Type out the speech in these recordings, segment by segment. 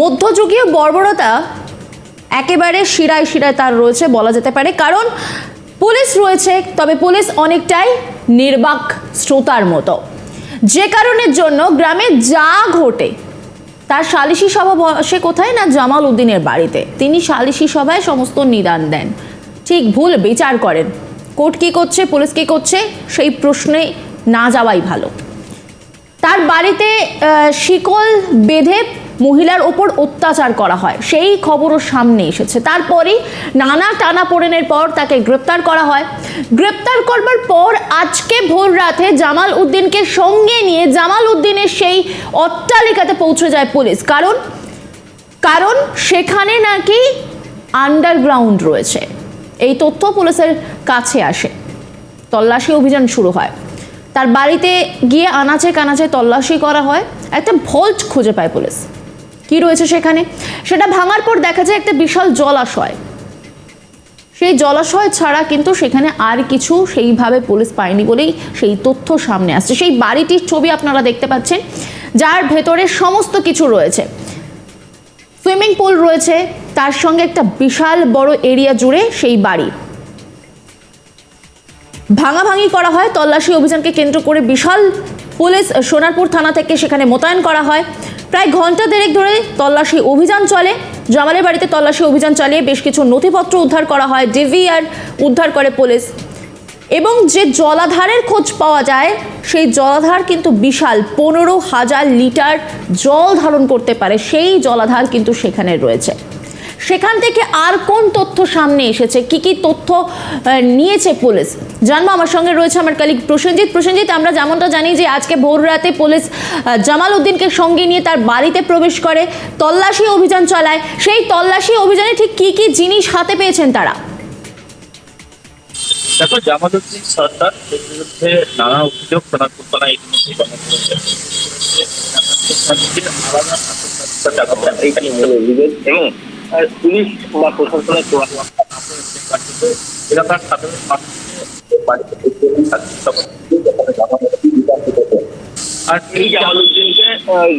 মধ্যযুগীয় বর্বরতা একেবারে শিরায় শিরায় তার রয়েছে, বলা যেতে পারে। কারণ পুলিশ রয়েছে, তবে পুলিশ অনেকটাই নির্বাক শ্রোতার মতো। যে কারণের জন্য গ্রামে যা ঘটে, তার সালিশি সভা বসে কোথায় না জামাল উদ্দিনের বাড়িতে? তিনি সালিশি সভায় সমস্ত নিদান দেন। ঠিক ভুল, বিচার করেন। কোর্ট কী করছে, পুলিশ কী করছে, সেই প্রশ্নে না যাওয়াই ভালো। তার বাড়িতে শিকল বেঁধে মহিলার ওপর অত্যাচার করা হয়। সেই খবরও সামনে এসেছে। তারপরেই নানা টানা টানাপোড়েনের পর তাকে গ্রেপ্তার করা হয়। গ্রেপ্তার করবার পর আজকে ভোর রাতে জামাল উদ্দিনকে সঙ্গে নিয়ে জামাল উদ্দিনের সেই অট্টালিকাতে পৌঁছে যায় পুলিশ। কারণ কারণ সেখানে নাকি আন্ডারগ্রাউন্ড রয়েছে। এই তথ্য পুলিশের কাছে আসে। তল্লাশি অভিযান শুরু হয়। তার বাড়িতে গিয়ে আনাচে কানাচে তল্লাশি করা হয়। একটা ভল্ট খুঁজে পায় পুলিশ। কি রয়েছে সেখানে? সেটা ভাঙার পর দেখা যায় একটা বিশাল জলাশয়। সেই জলাশয় ছাড়া কিন্তু সেখানে আর কিছু সেইভাবে পুলিশ পায়নি বলেই সেই তথ্য সামনে আসছে। সেই বাড়িটির ছবি আপনারা দেখতে পাচ্ছেন, যার ভেতরে সমস্ত কিছু রয়েছে। সুইমিং পুল রয়েছে, তার সঙ্গে একটা বিশাল বড় এরিয়া জুড়ে সেই বাড়ি। ভাঙাভাঙি করা হয়, তল্লাশি অভিযানকে কেন্দ্র করে বিশাল পুলিশ সোনারপুর থানা থেকে সেখানে মোতায়েন করা হয়। প্রায় ঘণ্টা দেড়েক ধরে তল্লাশি অভিযান চলে। জামালের বাড়িতে তল্লাশি অভিযান চালিয়ে বেশ কিছু নথিপত্র উদ্ধার করা হয়, ডিভিআর উদ্ধার করে পুলিশ। এবং যে জলাধারের খোঁজ পাওয়া যায়, সেই জলাধার কিন্তু বিশাল, পনেরো হাজার লিটার জল ধারণ করতে পারে। সেই জলাধার কিন্তু সেখানে রয়েছে। সেখান থেকে আর কোন তথ্য সামনে এসেছে কি কি তথ্য নিয়েছে পুলিশ জানব আমার সঙ্গে রয়েছে আমার কালিক প্রসেনজিৎ প্রসেনজিৎ আমরা যেমনটা জানি যে আজকে ভোর রাতে পুলিশ জামাল উদ্দিনকে সঙ্গে নিয়ে তার বাড়িতে প্রবেশ করে তল্লাশি অভিযান চালায় সেই তল্লাশি অভিযানে ঠিক কি কি জিনিস হাতে পেয়েছেন তারা দেখো জামালউদ্দিন সরকার এর বিরুদ্ধে নানা অভিযোগ সোনারপুর থানায় ইতিমধ্যে করেছে এবং পুলিশ বা প্রশাসনের এলাকার সাধারণ। আর এই জামালউদ্দিনকে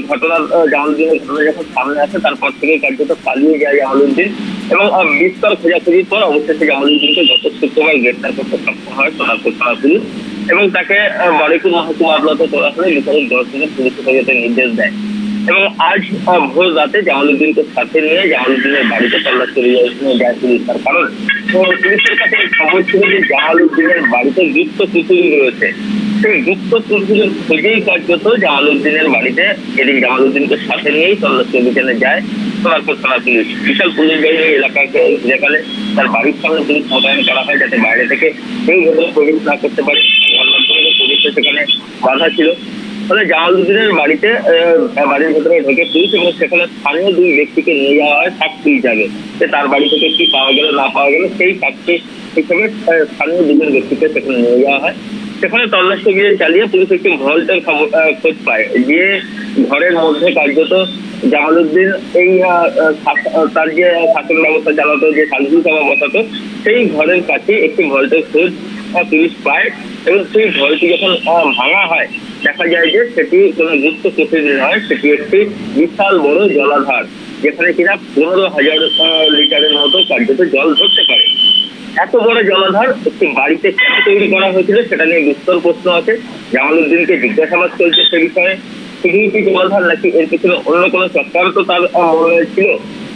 ঘটনার জামালউদ্দিনের ঘটনা যখন সামনে আসে তারপর থেকে কার্যত পালিয়ে যায় জামালউদ্দিন এবং বিস্তর খোঁজাখুঁজির পর অবশেষে জামালউদ্দিনকে গত শুক্রবার গ্রেপ্তার করতে সক্ষম হয় সোনারপুর থানা পুলিশ এবং তাকে বারুইপুর মহকুমা আদালতে তোলা হলে বিচারক দশ দিনের পুলিশ হেফাজতের নির্দেশ দেয় এবং আজ ভোর রাতে জামালউদ্দিনকে সাথে নিয়ে জামালউদ্দিনের বাড়িতে তল্লাশি নিয়ে যায় পুলিশ তার কারণ। পুলিশের কাছে এই খবর ছিল যে জামালউদ্দিনের বাড়িতে গুপ্ত পুতুল রয়েছে সেই গুপ্ত পুতুলের খোঁজেই কার্যত জামালউদ্দিনের বাড়িতে এদিন জামালুদ্দিনকে সাথে নিয়েই তল্লাশি অভিযানে যায় সোনারপুর থানা পুলিশ। বিশাল পুলিশ বাহিনী এলাকাকে ফেলে তার বাড়ির সামনে পুলিশ মোতায়েন করা হয় যাতে বাইরে থেকে কেউ ভেতরে প্রবেশ না করতে পারে। সেখানে বাধা ছিল। ফলে জামালউদ্দিনের বাড়িতে বাড়ির ভেতরে ঢেকে পুলিশ এবং সেখানে স্থানীয় দুই ব্যক্তিকে নিয়ে যাওয়া হয় সাক্ষী যাবে যে তার বাড়ি থেকে কি পাওয়া গেল, না পাওয়া গেল, সেই সাক্ষী হিসেবে স্থানীয় দুজন ব্যক্তিকে সেখানে নিয়ে যাওয়া হয়। সেখানে তল্লাশি অভিযান চালিয়ে পুলিশ একটি ভল্টের খোঁজ পায়। যে ঘরের মধ্যে কার্যত জামালউদ্দিন এই তার যে শাসন ব্যবস্থা চালাতো, যে সালিসি সভা বসাতো, সেই ঘরের কাছে একটি ভল্টের খোঁজ পুলিশ পায় এবং সেই ঘরটি যখন ভাঙা হয় দেখা যায় যে সেটি কোনো গুপ্ত প্রকৃতির নয়, সেটি একটি বিশাল বড় জলাধার, যেখানে কিনা পনেরো হাজার লিটারের মতো কার্যত জল ধরতে পারে। এত বড় জলাধার একটি বাড়িতে কেন তৈরি করা হয়েছিল সেটা নিয়ে বিস্তর প্রশ্ন আছে। জামালউদ্দিনকে জিজ্ঞাসাবাদ চলছে সে বিষয়ে। শুধুই জলাধার নাকি এর পিছনে অন্য কোনো চক্রান্ত তো তার মনে ছিল?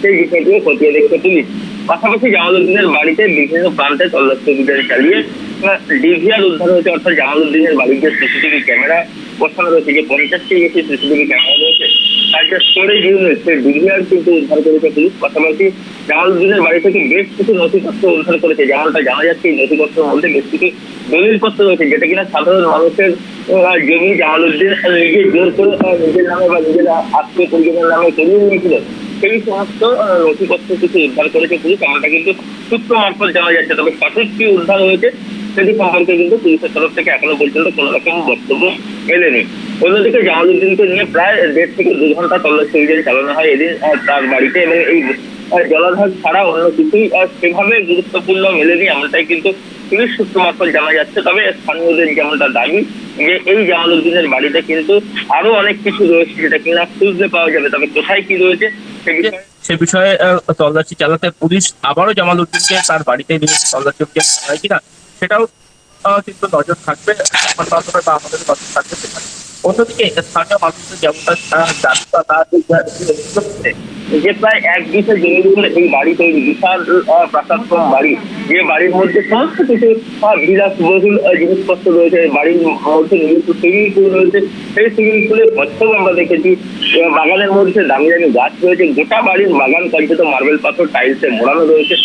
সেই বিষয়টিও খতিয়ে দেখতে পুলিশ পাশাপাশি জামালউদ্দিনের বাড়িতে বিভিন্ন প্রান্তে তল্লাশি অভিযান চালিয়ে ডিভিআর উদ্ধার হয়েছে, অর্থাৎ জামালউদ্দিনের বাড়ির যে সিসিটিভি ক্যামেরা বসানো রয়েছে, যে পঞ্চাশটি বেশি সিসিটিভি ক্যামেরা রয়েছে, তার যে স্টোরেজ ইউনিট সেই ডিভিআর কিন্তু উদ্ধার করেছে পুলিশ। পাশাপাশি জামালউদ্দিনের বাড়ি থেকে বেশ কিছু নথিপত্র উদ্ধার করেছে, যেমনটা জানা যাচ্ছে, এই নথিপত্রের মধ্যে বেশ কিছু দলিলপত্র রয়েছে, যেটা কিনা সাধারণ মানুষের জমি জামালউদ্দিন নিজে জোর করে নিজের নামে বা নিজের আত্মীয় পরিজনের নামে করিয়ে নিয়েছিল। সেই সমস্ত নথিপত্র কিছু উদ্ধার করেছে পুলিশ, এমনটা কিন্তু সূত্র মারফত জানা যাচ্ছে। তবে সঠিক কি উদ্ধার হয়েছে সেটি সম্পর্কে কিন্তু পুলিশের তরফ থেকে এখনও পর্যন্ত কোনো রকম বক্তব্য এলেনি অন্যদিকে জামালউদ্দিনকে নিয়ে প্রায় দেড় থেকে দু ঘণ্টা তল্লাশি অভিযান চালানো হয় এদিন তার বাড়িতে এবং এই জলাধার ছাড়া অন্য কিছুই সেভাবে গুরুত্বপূর্ণ মেলেনি এমনটাই কিন্তু পুলিশ সূত্র মারফত জানা যাচ্ছে। তবে স্থানীয়দের যেমনটা দাবি, যে এই জামালউদ্দিনের বাড়িতে কিন্তু আরও অনেক কিছু রয়েছে যেটা কিনা খুঁজতে পাওয়া যাবে। তবে কোথায় কি রয়েছে সে বিষয়ে সে বিষয়ে তল্লাশি চালাতে পুলিশ আবারও জামাল উদ্দিনকে তার বাড়িতে নিয়ে তল্লাশি অভিযান চালায় কিনা সেটাও কিন্তু নজর থাকবে। মাধ্যমে বা আমাদের নজর থাকবে সেখানে অন্যদিকে স্থানীয় মানুষদের যেমনটা জানতো, তার যে প্রায় এক বিশে উপরে এই বাড়ি তৈরি, বিশাল প্রাসাদক্রম বাড়ি, যে বাড়ির মধ্যে সমস্ত কিছু বিলাসবহুল জিনিসপত্র রয়েছে, বাড়ির মধ্যে নিজস্ব সুইমিং পুল রয়েছে, সেই সুইমিং পুলে প্রথম আমরা দেখেছি বাগানের মধ্যে দামি দামি গাছ রয়েছে, গোটা বাড়ির বাগান কার্যত মার্বেল পাথর, টাইলসে মোড়ানো রয়েছে।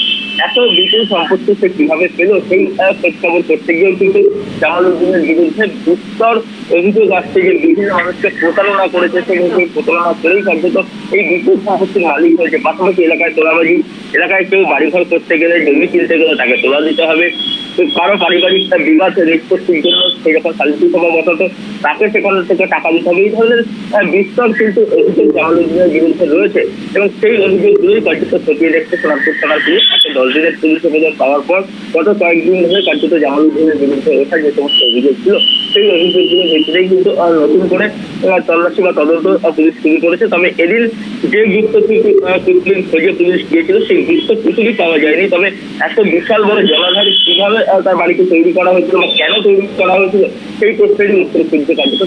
এত বিপুল সম্পত্তি সে কীভাবে পেল, সেই খোঁজখবর করতে গিয়েও কিন্তু জামালুদ্দিনের বিরুদ্ধে বিস্তর অভিযোগ আসছে যে বিভিন্ন মানুষকে প্রতারণা করেছে সে কিন্তু প্রতারণা করেই কার্যত এই বিপুল সম্পত্তির মালিক হয়েছে। পাশাপাশি এলাকায় তোলাবাজি, এলাকায় কেউ বাড়িঘর করতে গেলে জমি কিনতে গেলে তাকে তোলা দিতে হবে। কারও পারিবারিক বিবাদ নিষ্পত্তির জন্য সে যখন সালিসি সভা বসাতো তাকে সেখান থেকে টাকা দিতে হবে। এই ধরনের আহ, বিস্তর কিন্তু অভিযোগ জামাল উদ্দিনের বিরুদ্ধে রয়েছে এবং সেই অভিযোগগুলোই কার্যত খতিয়ে দেখতে সোনারপুর থানার পুলিশ। আজকে দশ দিনের পুলিশ অভিযোগ পাওয়ার পর গত কয়েকদিন ধরে কার্যত জামাল উদ্দিনের বিরুদ্ধে ওঠা যে সমস্ত অভিযোগ ছিল সেই অভিযোগগুলো ভিত্তিতেই কিন্তু নতুন করে তল্লাশি বা তদন্ত পুলিশ শুরু করেছে। তবে এদিন যে গুপ্ত কুটলির খোঁজে পুলিশ গিয়েছিল সেই গুপ্ত কুটুলি পাওয়া যায়নি। তবে এত বিশাল বড় জলাধার কীভাবে তার বাড়িতে তৈরি করা হয়েছিল বা কেন তৈরি করা হয়েছিল, সেই প্রশ্নেরই উত্তর খুঁজতে কার্যত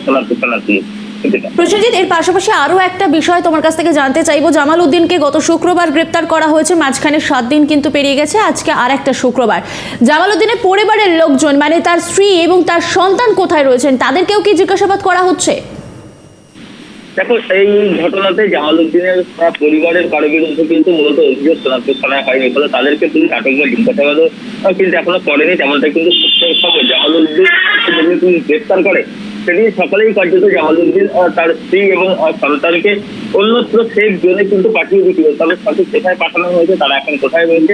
পুলিশ যেটা প্রসেনজিৎ, এর পাশাপাশি আরও একটা বিষয় তোমার কাছ থেকে জানতে চাইব। জামাল উদ্দিনকে গত শুক্রবার গ্রেপ্তার করা হয়েছে, মাঝখানে সাত দিন কিন্তু পেরিয়ে গেছে, আজকে আর একটা শুক্রবার। জামাল উদ্দিনের পরিবারের লোকজন মানে তার স্ত্রী এবং তার সন্তান কোথায় রয়েছেন, তাদেরকেও কি জিজ্ঞাসাবাদ করা হচ্ছে? দেখো এই ঘটনাতে জামাল উদ্দিনের পরিবারের কারও বিরুদ্ধে কিন্তু মূলত অভিযোগ শনাক্ত করা হয়নি। ফলে তাদেরকে কিন্তু আটক বা জিজ্ঞাসাবাদও কিন্তু এখনও করেনি তেমনটা কিন্তু সত্য খবর জামাল উদ্দিন যদি পুলিশ গ্রেপ্তার করে, সেদিন সকলেই কার্যত জামাল উদ্দিন তার স্ত্রী এবং সন্তানকে অন্যত্র সেফ জোনে কিন্তু পাঠিয়ে দিয়েছিল তবে সঠিক কোথায় পাঠানো হয়েছে, তারা এখন কোথায় রয়েছে?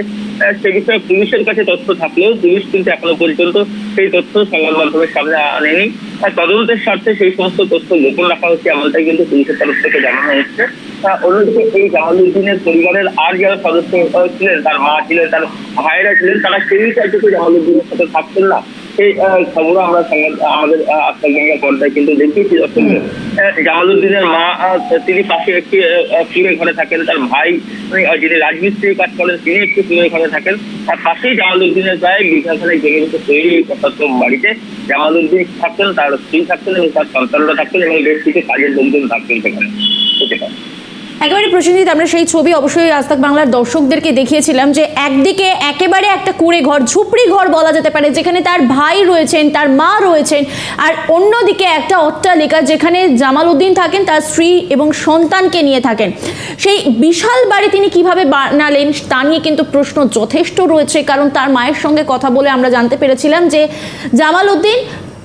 সে বিষয়ে পুলিশের কাছে তথ্য থাকলেও পুলিশ কিন্তু এখনও পর্যন্ত সেই তথ্য সংবাদ মাধ্যমের সামনে আনেনি। আর তদন্তের স্বার্থে সেই সমস্ত তথ্য গোপন রাখা হচ্ছে এমনটাই কিন্তু পুলিশের তরফ থেকে জানানো হচ্ছে অন্যদিকে এই জামালউদ্দিনের পরিবারের আর যারা সদস্য ছিলেন, তার মা ছিলেন, তার ভাইয়েরা ছিলেন, তারা কেউই চাইছে জামালউদ্দিনের সাথে থাকতেন না। সেই খবরও আমরা আমাদের আজকাল গঙ্গা পর্দায় কিন্তু দেখিয়েছি। জামালউদ্দিনের মা তিনি পাশে একটি কুড়ে ঘরে থাকেন। তার ভাই যিনি রাজমিস্ত্রি কাজ করেন, তিনি একটি ফিরে ঘরে থাকেন। তার পাশেই জামালউদ্দিনের প্রায় বিঘাখানে জমি মতো তৈরি এই বাড়িতে জামালুদ্দিন থাকতেন, তার স্ত্রী থাকতেন এবং তার সন্তানরা থাকতেন এবং বেশ কিছু কাজের লোকজন থাকতেন সেখানে। একেবারে প্রসেনজিৎ আমরা সেই ছবি অবশ্যই আজ তাক বাংলার দর্শকদেরকে দেখিয়েছিলাম যে একদিকে একেবারে একটা কুড়ে ঘর ঝুপড়ি ঘর বলা যেতে পারে, যেখানে তার ভাই রয়েছেন, তার মা রয়েছেন, আর অন্যদিকে একটা অট্টালিকা যেখানে জামাল উদ্দিন থাকেন, তার স্ত্রী এবং সন্তানকে নিয়ে থাকেন। সেই বিশাল বাড়ি তিনি কীভাবে বানালেন, তা নিয়ে কিন্তু প্রশ্ন যথেষ্ট রয়েছে, কারণ তার মায়ের সঙ্গে কথা বলে আমরা জানতে পেরেছিলাম যে জামাল উদ্দিন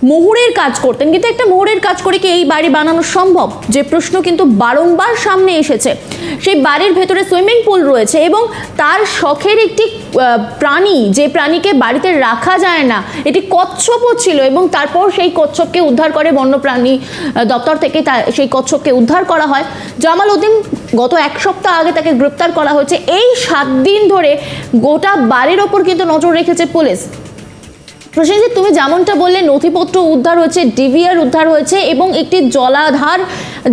মোহরের কাজ করতেন। কিন্তু একটা মোহরের কাজ করে কি এই বাড়ি বানানো সম্ভব? যে প্রশ্ন কিন্তু বারংবার সামনে এসেছে। সেই বাড়ির ভেতরে সুইমিং পুল রয়েছে এবং তার শখের একটি প্রাণী, যে প্রাণীকে বাড়িতে রাখা যায় না, এটি কচ্ছপও ছিল এবং তারপর সেই কচ্ছপকে উদ্ধার করে বন্যপ্রাণী দপ্তর থেকে তা- সেই কচ্ছপকে উদ্ধার করা হয়। জামাল উদ্দিন, গত এক সপ্তাহ আগে তাকে গ্রেপ্তার করা হয়েছে। এই সাত দিন ধরে গোটা বাড়ির ওপর কিন্তু নজর রেখেছে পুলিশ। প্রসেনজিৎ তুমি যেমনটা বললে, নথিপত্র উদ্ধার হয়েছে, ডিভিআর উদ্ধার হয়েছে এবং একটি জলাধার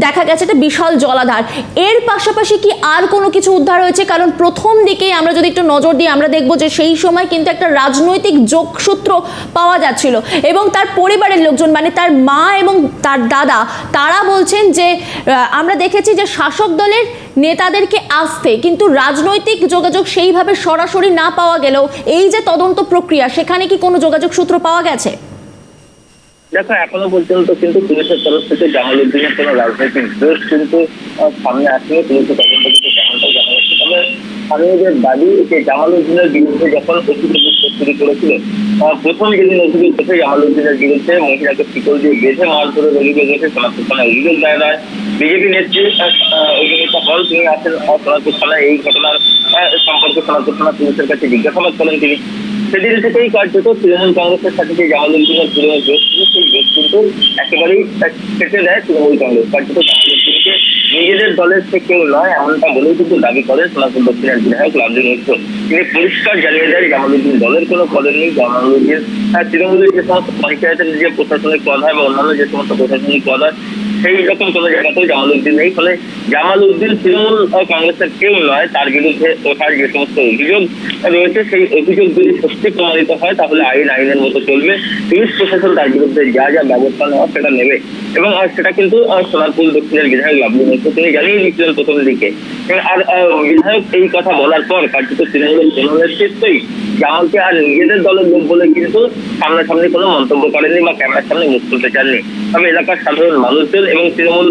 দেখা গেছে, একটা বিশাল জলাধার। এর পাশাপাশি কি আর কোনো কিছু উদ্ধার হয়েছে? কারণ প্রথম দিকেই আমরা যদি একটু নজর দিই, আমরা দেখব যে সেই সময় কিন্তু একটা রাজনৈতিক যোগসূত্র পাওয়া যাচ্ছিল এবং তার পরিবারের লোকজন মানে তার মা এবং তার দাদা, তারা বলছেন যে আমরা দেখেছি যে শাসক দলের নেতাদেরকে আসতে, কিন্তু রাজনৈতিক যোগাযোগ সেইভাবে সরাসরি না পাওয়া গেলেও এই যে তদন্ত প্রক্রিয়া, সেখানে কি কোনো যোগাযোগ সূত্র পাওয়া গেছে? দেখো, এখনও পর্যন্ত কিন্তু পুলিশের তরফ থেকে জামালউদ্দিনের কোনো রাজনৈতিক দোষ কিন্তু সামনে আসেনি। পুলিশের তদন্ত কিন্তু তেমনটাই জানা যাচ্ছে তবে স্থানীয়দের দাবি, যে জামালউদ্দিনের বিরুদ্ধে যখন অভিযোগ উঠতে শুরু করেছিল প্রথম যেদিন অভিযোগ উঠে জামালউদ্দিনের বিরুদ্ধে মহিলাকে শিকল দিয়ে বেঁধে মার ধরে অভিযোগ ওঠে সনাতন থানায় অভিযোগ দায়ের হয়। বিজেপি নেত্রী অভিনেতা হল তিনি আসেন সনাতন থানায় এই ঘটনার সম্পর্কে সনাতন থানা পুলিশের কাছে জিজ্ঞাসাবাদ করেন তিনি। সেদিন থেকেই কার্যত তৃণমূল কংগ্রেসের সাথে যে পুরনো জোট ছিল সেই জোট কিন্তু একেবারেই কেটে দেয় তৃণমূল কংগ্রেস। কার্যত নিজেদের দলের থেকে কেউ নয় এমনটা বলেই কিন্তু দাবি করেন সোনাপুর দক্ষিণের বিধায়ক লালদিন মিশ্র তিনি পরিষ্কার জানিয়ে দেন জামালউদ্দিন দলের কোনো পদে নেই। জামালউদ্দিন হ্যাঁ, তৃণমূলের যে সমস্ত পঞ্চায়েতের যে প্রশাসনিক পদ হয় বা অন্যান্য যে সমস্ত প্রশাসনিক পদ হয় সেই রকম কোনো জায়গাতেও জামাল উদ্দিন নেই। ফলে জামাল উদ্দিন তৃণমূল কংগ্রেসের কেউ নয়, তার বিরুদ্ধে ওঠার যে সমস্ত অভিযোগ রয়েছে, সেই অভিযোগ যদি সত্যি প্রমাণিত হয়, তাহলে আইন আইনের মতো চলবে। পুলিশ প্রশাসন তার বিরুদ্ধে যা যা ব্যবস্থা নেওয়া সেটা নেবে। এবং সেটা কিন্তু সোনারপুর দক্ষিণের বিধায়ক লাভলু মিত্র, তিনি জানিয়ে দিয়েছিলেন প্রথম দিকে। আর বিধায়ক এই কথা বলার পর কার্যত তৃণমূলের কোনো নেতৃত্বই জামালকে আর নিজেদের দলের লোক বলে কিন্তু সামনাসামনি কোনো মন্তব্য করেনি বা ক্যামেরার সামনে মুখ তুলতে চাননি। তবে এলাকার সাধারণ মানুষদের এবং তৃণমূল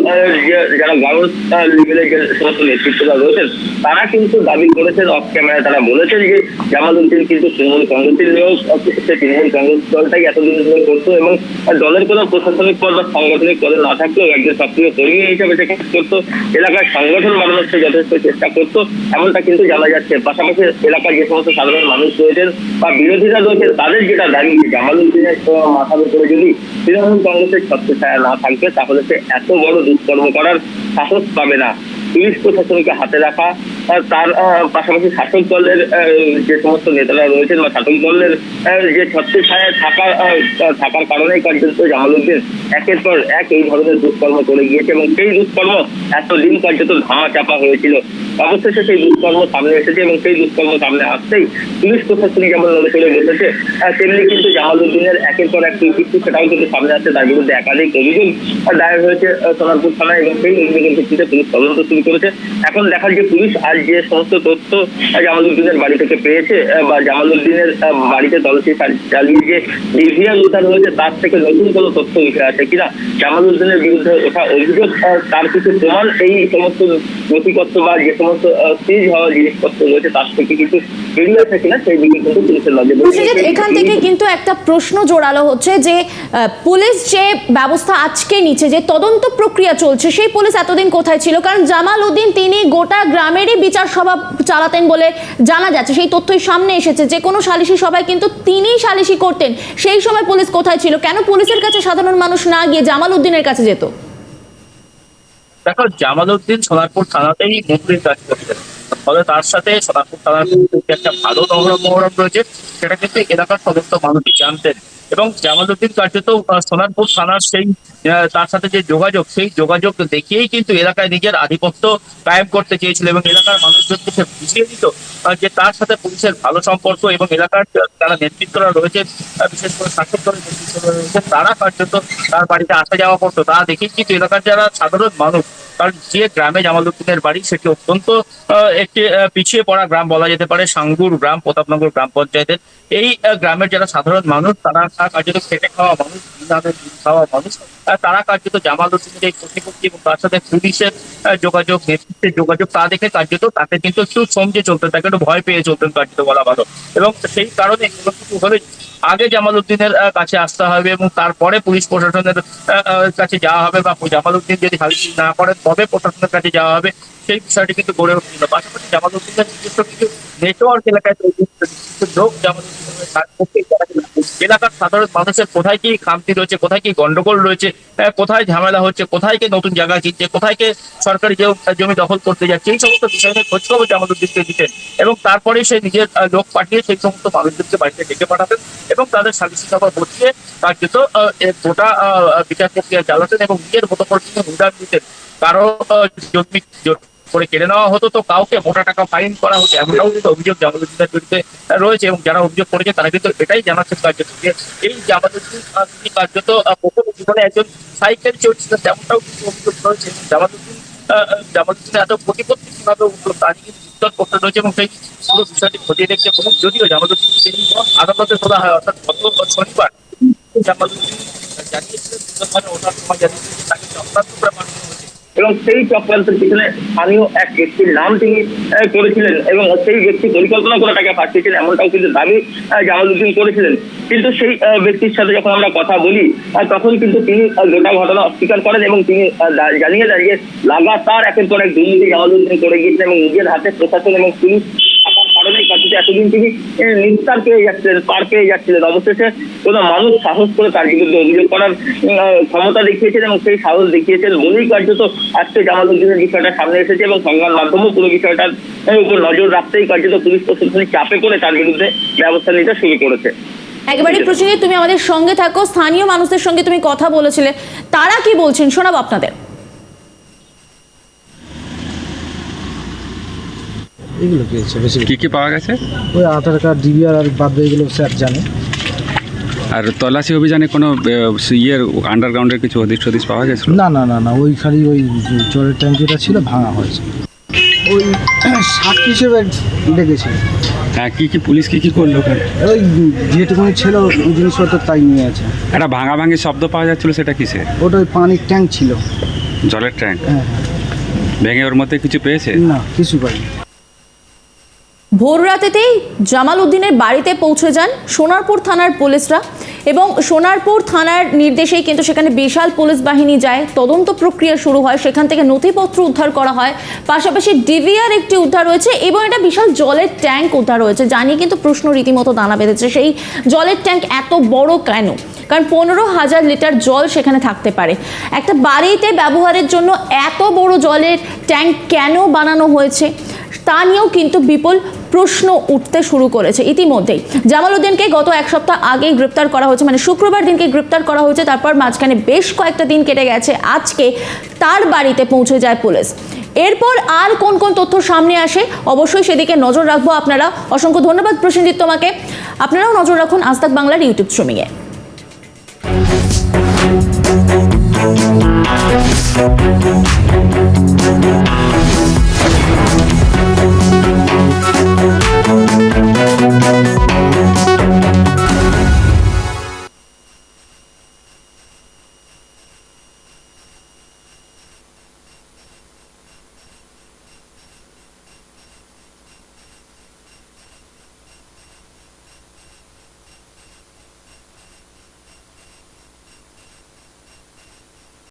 যারা গ্রাউন্ড লেভেলের যে সমস্ত নেতৃত্বরা রয়েছেন, তারা কিন্তু দাবি করেছেন অফ ক্যামেরায় তারা বলেছেন যে জামাল উদ্দিন কিন্তু তৃণমূল কংগ্রেসের নিয়েও সে তৃণমূল কংগ্রেস দলটাই এতদিন ধরে করতো এবং দলের কোনো প্রশাসনিক পদ বা সাংগঠনিক পদে না থাকলেও একজন সক্রিয় কর্মী হিসেবে সে কাজ করতো। এলাকার সংগঠন বানানোর সে যথেষ্ট চেষ্টা করতো, এমনটা কিন্তু জানা যাচ্ছে। পাশাপাশি এলাকার যে সমস্ত সাধারণ মানুষ রয়েছেন বা বিরোধীরা রয়েছেন তাদের যেটা দাবি, যে জামাল মাথার উপরে যদি তৃণমূল কংগ্রেসের ছত্রছায়া না থাকবে তাহলে সে এত বড় দুষ্কর্ম করার সাহস পাবে না। পুলিশ প্রশাসনকে হাতে রাখা তার পাশাপাশি শাসক দলের যে সমস্ত নেতারা রয়েছেন বা শাসক দলের যে ছায়া থাকার থাকার কারণেই কার্যত জামালউদ্দিন একের পর এক এই ধরনের দুষ্কর্ম করে গিয়েছে এবং সেই দুষ্কর্ম এতদিন কার্যত ধামা চাপা হয়েছিল। অবশেষে সেই দুষ্কর্ম সামনে এসেছে এবং সেই দুষ্কর্ম সামনে আসতেই পুলিশ প্রশাসন যেমন চড়ে বসেছে। তেমনি কিন্তু জামালউদ্দিনের একের পর এক কৃতিত্ব সেটাও কিন্তু সামনে আসছে। তার বিরুদ্ধে একাধিক অভিযোগ দায়ের হয়েছে সোনারপুর থানায় এবং সেই অভিযোগের ভিত্তিতে পুলিশ তদন্ত শুরু করেছে। এখন দেখার যে পুলিশ আজ যে সমস্ত তথ্য জামালউদ্দিনের বাড়ি থেকে পেয়েছে বা জামালউদ্দিনের বাড়িতে তল্লাশি চালিয়ে যে ডিভিআর উদ্ধার হয়েছে, তার থেকে নতুন কোনো তথ্য উঠে আসে কিনা, জামালউদ্দিনের বিরুদ্ধে ওঠা অভিযোগ তার কিছু প্রমাণ এই সমস্ত নথিপত্র বা যে সমস্ত এখান থেকে কিন্তু একটা প্রশ্ন জোরালো হচ্ছে যে পুলিশ যে ব্যবস্থা আজকে নিচ্ছে, যে তদন্ত প্রক্রিয়া চলছে, সেই পুলিশ এতদিন কোথায় ছিল? কারণ জামাল উদ্দিন তিনি গোটা গ্রামেরই বিচার সভা চালাতেন বলে জানা যাচ্ছে। সেই তথ্যই সামনে এসেছে যে, কোনো সালিশি সভায় কিন্তু তিনিই সালিশি করতেন। সেই সময় পুলিশ কোথায় ছিল? কেন পুলিশের কাছে সাধারণ মানুষ না গিয়ে জামাল উদ্দিনের কাছে যেত? দেখো জামাল উদ্দিন সোনারপুর থানাতেই মন্ত্রীর কাজ করতেন। ফলে তার সাথে সোনারপুর থানার একটা ভালো মহরম মহরম রয়েছে, সেটা কিন্তু এলাকার সমস্ত মানুষই জানতেন। এবং জামাল উদ্দিন কার্যত সোনারপুর থানার সেই তার সাথে যে যোগাযোগ, সেই যোগাযোগ দেখিয়েই কিন্তু এলাকায় নিজের আধিপত্য কায়েম করতে চেয়েছিল এবং এলাকার মানুষজনকে সে বুঝিয়ে দিত যে তার সাথে পুলিশের ভালো সম্পর্ক এবং এলাকার যারা নেতৃত্বরা রয়েছে বিশেষ করে শাসক দলের নেতৃত্বরা রয়েছে তারা কার্যত তার বাড়িতে আসা যাওয়া করতো। তা দেখেই কিন্তু এলাকার যারা সাধারণ মানুষ কারণ যে গ্রামে জামালউদ্দিনের বাড়ি সেটি অত্যন্ত একটি পিছিয়ে পড়া গ্রাম বলা যেতে পারে সাঙ্গুর গ্রাম প্রতাপনগর গ্রাম পঞ্চায়েতের। এই গ্রামের যারা সাধারণ মানুষ তারা কার্যত খেটে খাওয়া মানুষ খাওয়া মানুষ তারা কার্যত জামালউদ্দিনের এই প্রতিপত্তি এবং তার সাথে পুলিশের যোগাযোগ নেতৃত্বের যোগাযোগ তা দেখে কার্যত তাকে কিন্তু একটু সমঝে চলতেন তাকে একটু ভয় পেয়ে চলতেন কার্যত বলা ভালো। এবং সেই কারণে কিছু হলে আগে জামালউদ্দিনের আহ, কাছে আসতে হবে এবং তারপরে পুলিশ প্রশাসনের কাছে যাওয়া হবে বা জামালউদ্দিন যদি সালিসি না করেন তবে প্রশাসনের কাছে যাওয়া হবে। সেই বিষয়টি কিন্তু গড়ে উঠছিল পাশাপাশি জামালউদ্দিনের নিজস্ব কিছু নেটওয়ার্ক এলাকায় তৈরি লোক এলাকায় এলাকার সাধারণ মানুষের কোথায় কি খামতি রয়েছে, কোথায় কি গন্ডগোল রয়েছে কোথায় ঝামেলা হচ্ছে, কোথায় কে নতুন জায়গা কিনছে কোথায় কে সরকারি জমি দখল করতে যাচ্ছে, এই সমস্ত বিষয় নিয়ে খোঁজ খবর জামালউদ্দিনকে দিতেন এবং তারপরে সে নিজের লোক পাঠিয়ে সেই সমস্ত মানুষদেরকে বাড়িতে ডেকে পাঠাতেন এবং তাদের সালিসি সভা বসিয়ে কার্যত গোটা বিচার প্রক্রিয়া চালাতেন এবং নিজের মতো তিনি অনুদান দিতেন। কারও জমি করে কেড়ে নেওয়া হতো তো কাউকে মোটা টাকা ফাইন করা হতো এমনটাও কিন্তু অভিযোগ জামালউদ্দিনের বিরুদ্ধে রয়েছে এবং যারা অভিযোগ করেছে তারা কিন্তু এটাই জানাচ্ছে কার্যত যে এই জামালউদ্দিন আহ, কার্যত প্রথম জীবনে একজন সাইকেল চড়ছিলেন তেমনটাও কিন্তু অভিযোগ রয়েছে। এবং জামালউদ্দিন আহ, জামালউদ্দিনের এত প্রতিপত্তি কীভাবে উঠল তা নিয়ে উত্তর করতে রয়েছে এবং সেই পুরো বিষয়টি খতিয়ে দেখতে পুলিশ যদিও জামালউদ্দিন তিনি আদালতে তোলা হয় অর্থাৎ গত শনিবার জামালউদ্দিন জানিয়েছিলেন ওঠার সময় জানিয়েছিলেন তাকে চক্রান্ত করে এবং সেই চক্রান্তের পিছনে স্থানীয় এক ব্যক্তির নাম তিনি করেছিলেন এবং সেই ব্যক্তি পরিকল্পনা করে টাকা পাঠিয়েছিলেন এমনটাও কিন্তু দাবি জামালুদ্দিন করেছিলেন। কিন্তু সেই ব্যক্তির সাথে যখন আমরা কথা বলি তখন কিন্তু তিনি গোটা ঘটনা অস্বীকার করেন এবং তিনি জানিয়ে দেন যে লাগাতার একের পর এক দুর্নীতি জামালউদ্দিন করে গিয়েছেন এবং নিজের হাতে প্রশাসন এবং পুলিশ এতদিন তিনি নিস্তার পেয়ে যাচ্ছিলেন, পার পেয়ে যাচ্ছিলেন। অবশেষে কোনো মানুষ সাহস করে তার বিরুদ্ধে অভিযোগ করার ক্ষমতা দেখিয়েছেন এবং সেই সাহস দেখিয়েছেন বলেই কার্যত আজকে জামালউদ্দিনের বিষয়টা সামনে এসেছে এবং সংবাদ মাধ্যমও পুরো বিষয়টার উপর নজর রাখতেই কার্যত পুলিশ প্রশাসনের চাপে করে তার বিরুদ্ধে ব্যবস্থা নিতে শুরু করেছে। একেবারে প্রসঙ্গে তুমি আমাদের সঙ্গে থাকো, স্থানীয় মানুষদের সঙ্গে তুমি কথা বলেছিলে, তারা কি বলছেন শোনাবো আপনাদের। এগুলো পেয়েছে বেশি কি কি পাওয়া গেছে? ওই আধার কার্ড ডিবিআর আর বাদ এগুলো স্যার জানে। আর তল্লাশি অভিযানে কোনো ইয়ের আন্ডারগ্রাউন্ডের কিছু হদিশ টদিশ পাওয়া গেছিল? না না না না ওই খালি ওই জলের ট্যাঙ্কিটা ছিল ভাঙা হয়েছে। ওই সাক্ষী হিসেবে ডেকেছিল হ্যাঁ কি কি পুলিশ কি কি করল ওই যেটুকুনি ছিল ওই জিনিসপত্র তাই নিয়ে আছে। একটা ভাঙা ভাঙি শব্দ পাওয়া যাচ্ছিল সেটা কিসে ওটা ওই পানির ট্যাঙ্ক ছিল। জলের ট্যাঙ্ক? হ্যাঁ। ভেঙে ওর মধ্যে কিছু পেয়েছে? না কিছু পাইনি। ভোর রাতেতেই জামাল উদ্দিনের বাড়িতে পৌঁছে যান সোনারপুর থানার পুলিশরা এবং সোনারপুর থানার নির্দেশেই কিন্তু সেখানে বিশাল পুলিশ বাহিনী যায়। তদন্ত প্রক্রিয়া শুরু হয়। সেখান থেকে নথিপত্র উদ্ধার করা হয়। পাশাপাশি ডিভিআর একটি উদ্ধার হয়েছে এবং এটা বিশাল জলের ট্যাঙ্ক উদ্ধার হয়েছে জানিয়ে কিন্তু প্রশ্ন রীতিমতো দানা বেঁধেছে। সেই জলের ট্যাঙ্ক এত বড় কেন? কারণ পনেরো হাজার লিটার জল সেখানে থাকতে পারে। একটা বাড়িতে ব্যবহারের জন্য এত বড় জলের ট্যাঙ্ক কেন বানানো হয়েছে? তা নিয়েও কিন্তু বিপুল প্রশ্ন উঠতে শুরু করেছে ইতিমধ্যেই। জামাল উদ্দিনকে গত এক সপ্তাহ আগেই গ্রেপ্তার করা হয়েছে মানে শুক্রবার দিনকে গ্রেপ্তার করা হয়েছে, তারপর মাঝখানে বেশ কয়েকটা দিন কেটে গেছে, আজকে তার বাড়িতে পৌঁছে যায় পুলিশ। এরপর আর কোন কোন তথ্য সামনে আসে, অবশ্যই সেদিকে নজর রাখব আপনারা। অসংখ্য ধন্যবাদ প্রসেনজিৎ তোমাকে। আপনারাও নজর রাখুন আস্তাক বাংলার ইউটিউব স্ট্রিমিংয়ে